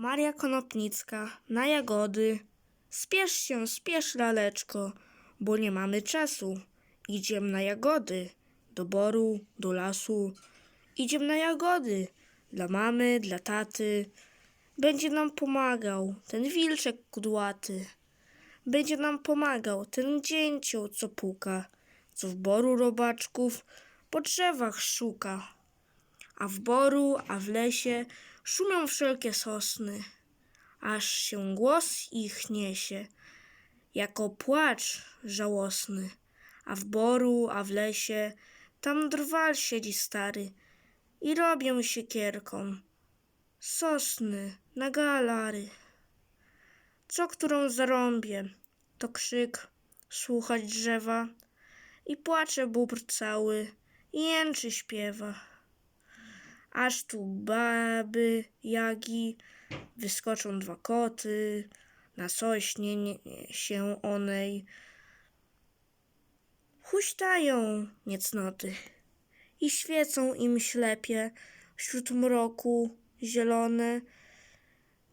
Maria Konopnicka na jagody. Spiesz się, spiesz, laleczko, bo nie mamy czasu. Idziem na jagody, do boru, do lasu. Idziem na jagody, dla mamy, dla taty. Będzie nam pomagał ten wilczek kudłaty. Będzie nam pomagał ten dzięcioł, co puka, co w boru robaczków po drzewach szuka. A w boru, a w lesie szumią wszelkie sosny, aż się głos ich niesie, jako płacz żałosny. A w boru, a w lesie, tam drwal siedzi stary i robią siekierką sosny na galary. Co którą zarąbię, to krzyk, słuchać drzewa i płacze bóbr cały i jęczy śpiewa. Aż tu baby, jagi, wyskoczą dwa koty, na sośnie nie, się onej. Huśtają niecnoty i świecą im ślepie wśród mroku zielone.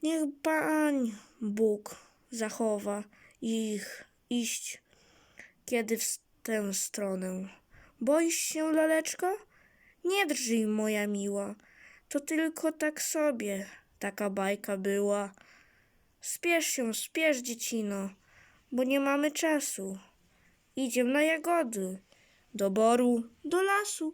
Niech Pań Bóg zachowa ich iść, kiedy w tę stronę. Boisz się, laleczko? Nie drżyj, moja miła, to tylko tak sobie taka bajka była. Spiesz się, spiesz, dziecino, bo nie mamy czasu. Idziem na jagody, do boru, do lasu.